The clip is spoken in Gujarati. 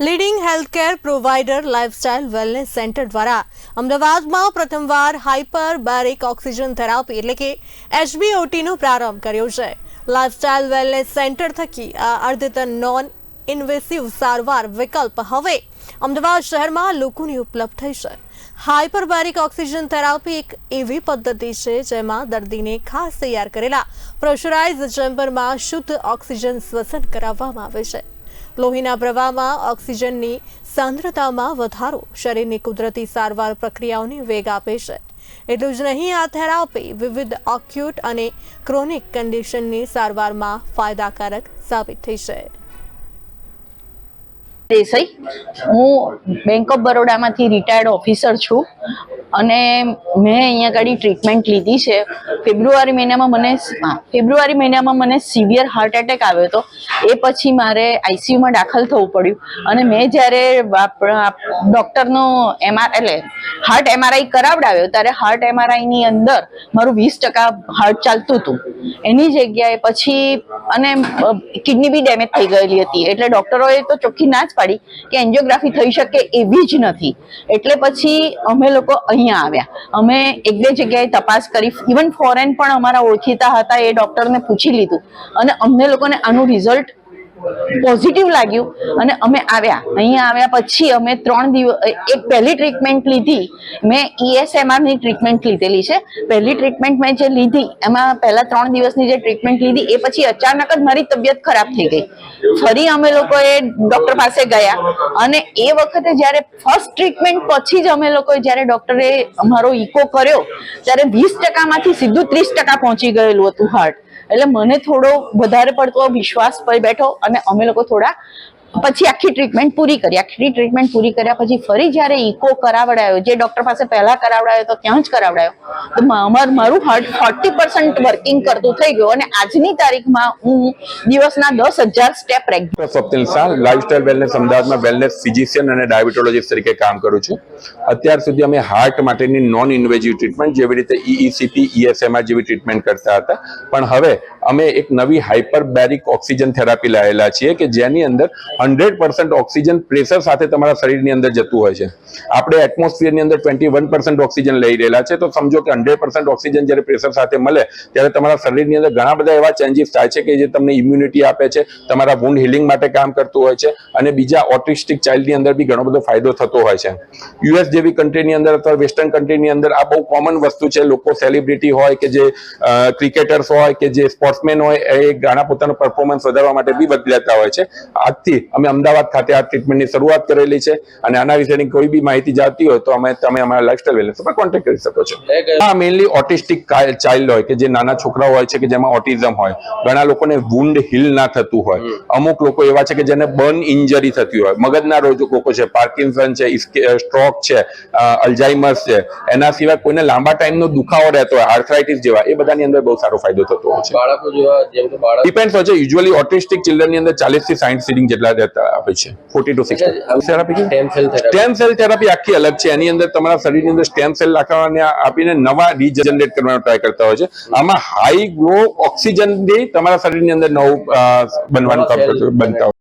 Leading healthcare provider lifestyle wellness centre દ્વારા અમદાવાદમાં પ્રથમવાર હાઇપર બેરિક ઓક્સિજન થેરાપી એટલે કે એચબીઓટીનો પ્રારંભ કર્યો છે. લાઇફસ્ટાઇલ વેલનેસ સેન્ટર થકી આ અર્ધતન નોન ઇન્વેસિવ સારવાર વિકલ્પ હવે અમદાવાદ શહેરમાં લોકોની ઉપલબ્ધ થઈ છે. હાઇપર બેરિક ઓક્સિજન થેરાપી એક એવી પદ્ધતિ છે જેમાં દર્દીને ખાસ તૈયાર કરેલા પ્રેશરાઇઝ ચેમ્બરમાં શુદ્ધ ઓક્સિજન શ્વસન કરાવવામાં આવે છે. લોહીના પ્રવાહમાં ઓક્સિજનની સાંદ્રતામાં વધારો. શરીરની કુદરતી સારવાર પ્રક્રિયાઓને વેગ આપે છે. એટલું જ નહીં, આ થેરાપી વિવિધ ઓક્યુટ અને ક્રોનિક કન્ડિશનની સારવારમાં ફાયદાકારક સાબિત થઈ છે. દેસાઈ, હું બેંક ઓફ બરોડામાંથી રિટાયર્ડ ઓફિસર છું. અને મેં અહીંયા આગળ ટ્રીટમેન્ટ લીધી છે. ફેબ્રુઆરી મહિનામાં મને ફેબ્રુઆરી મહિનામાં મને સિવિયર હાર્ટ એટેક આવ્યો હતો. એ પછી મારે આઈસીયુમાં દાખલ થવું પડ્યું. અને મેં જ્યારે ડૉક્ટરનો એમઆર એટલે હાર્ટ એમઆરઆઈ કરાવડાવ્યો, ત્યારે હાર્ટ એમઆરઆઈની અંદર મારું વીસ ટકા હાર્ટ ચાલતું હતું. એની જગ્યાએ પછી અને કિડની બી ડેમેજ થઈ ગયેલી હતી. એટલે ડૉક્ટરોએ તો ચોખ્ખી ના જ પાડી કે એન્જિયોગ્રાફી થઈ શકે એવી જ નથી. એટલે પછી અમે લોકો અહીંયા આવ્યા. અમે એક બે જગ્યાએ તપાસ કરી. ઇવન ફોરેન પણ અમારા ઓળખીતા હતા, એ ડોક્ટરને પૂછી લીધું. અને અમને લોકોને આનું રિઝલ્ટ પોઝિટિવ લાગ્યું અને અમે આવ્યા. અહીંયા આવ્યા પછી અમે ત્રણ દિવસ એક પહેલી ટ્રીટમેન્ટ લીધી. મેં ઈએસએમઆરની ઈએસએમઆરની ટ્રીટમેન્ટ લીધેલી છે. પહેલી ટ્રીટમેન્ટ મેં જે લીધી, એમાં પહેલા ત્રણ દિવસની જે ટ્રીટમેન્ટ લીધી, એ પછી અચાનક જ મારી તબિયત ખરાબ થઈ ગઈ. ફરી અમે લોકોએ ડોક્ટર પાસે ગયા અને એ વખતે જ્યારે ફર્સ્ટ ટ્રીટમેન્ટ પછી જ અમે લોકોએ, જ્યારે ડૉક્ટરે અમારો ઇકો કર્યો, ત્યારે વીસ ટકામાંથી સીધું ત્રીસ ટકા પહોંચી ગયેલું હતું હાર્ટ એટલે મને થોડો વધારે પડતો વિશ્વાસ પર બેઠો અને અમે લોકો થોડા પછી આખી ટ્રીટમેન્ટ પૂરી કરી. આખી ટ્રીટમેન્ટ પૂરી કર્યા પછી ફરી જ્યારે ઇકો કરાવડાયો, જે ડોક્ટર પાસે પહેલા કરાવડાયો તો ત્યાં જ કરાવડાયો. તો મા- મારું હાર્ટ ફોર્ટી પર્સન્ટ વર્કિંગ કરતું થઈ ગયું અને આજની તારીખમાં હું દિવસના દસ હજાર step regular Swapnil Shah lifestyle wellness અમદાવાદમાં વેલનેસ ફિઝિશિયન અને ડાયાબિટોલોજીસ્ટ તરીકે કામ કરું છું. અત્યાર સુધી અમે હાર્ટ માટેની નોન ઇન્વેઝિવ ટ્રીટમેન્ટ જેવી રીતે E ઈઈસીપી ઈએસએમઆર જેવી ટ્રીટમેન્ટ કરતા હતા. પણ હવે અમે એક નવી હાઇપર બેરિક ઓક્સિજન થેરાપી લાવેલા છીએ કે જેની અંદર હંડ્રેડ પર્સન્ટ ઓક્સિજન પ્રેશર સાથે તમારા શરીરની અંદર જતું હોય છે. આપણે એટમોસ્ફિયરની અંદર ટ્વેન્ટી વન પર્સન્ટ ઓક્સિજન લઈ રહેલા છે. તો સમજો કે હંડ્રેડ પર્સન્ટ ઓક્સિજન જ્યારે પ્રેશર સાથે મળે, ત્યારે તમારા શરીરની અંદર ઘણા બધા એવા ચેન્જીસ થાય છે કે જે તમને ઇમ્યુનિટી આપે છે, તમારા વુન્ડ હિલિંગ માટે કામ કરતું હોય છે, અને બીજા ઓટિસ્ટિક ચાઇલ્ડની અંદર બી ઘણો બધો ફાયદો થતો હોય છે. યુએસ જેવી કન્ટ્રીની અંદર અથવા વેસ્ટર્ન કન્ટ્રીની અંદર આ બહુ કોમન વસ્તુ છે. લોકો સેલિબ્રિટી હોય કે જે ક્રિકેટર્સ હોય કે જે સ્પોર્ટ્સમેન હોય, એ ઘણા પોતાનું પરફોર્મન્સ વધારવા માટે બી બદલાતા હોય છે. આજથી અમે અમદાવાદ ખાતે આ ટ્રીટમેન્ટની શરૂઆત કરેલી છે અને આના વિશેની કોઈ બી માહિતી જાતી હોય તો અમે તમે અમારા લાઇફસ્ટાઇલ વેલનેસ પર કોન્ટેક્ટ કરી શકો છો. આ મેઇનલી ઓટિસ્ટિક ચાઇલ્ડ હોય કે જે નાના છોકરાઓ હોય છે કે જેમાં ઓટિઝમ હોય. ઘણા લોકોને વુન્ડ હિલ ના થતું હોય. અમુક લોકો એવા છે કે જેને બર્ન ઇન્જરી થતી હોય. મગજના રોજ લોકો છે પાર્કિન્સન છે સ્ટ્રોક છે અલ્ઝાઇમર્સ છે. એના સિવાય કોઈને લાંબા ટાઈમનો દુખાવો રહેતો હોય આર્થરાઇટિસ જેવા એ બધાની અંદર બહુ સારો ફાયદો થતો હોય છે. બાળકો જેવા જેમ કે બાળક ડિપેન્ડ હોય છે. યુઝ્યુઅલી ઓટિસ્ટિક ચિલ્ડ્રનની અંદર ચાલીસથી સાઠ સીડિંગ જેટલા રહેતા આપે છે? Forty to sixty therapy stem cell therapy આખી અલગ છે. એની અંદર તમારા શરીરની અંદર સ્ટેમ સેલ નાખવાને આપીને નવા રીજનરેટ કરવાનો ટ્રાય કરતા હોય છે. આમાં હાઈ ગ્રો ઓક્સિજનથી તમારા શરીરની અંદર નવું બનવાનું કામ કરતું- બનતા હોય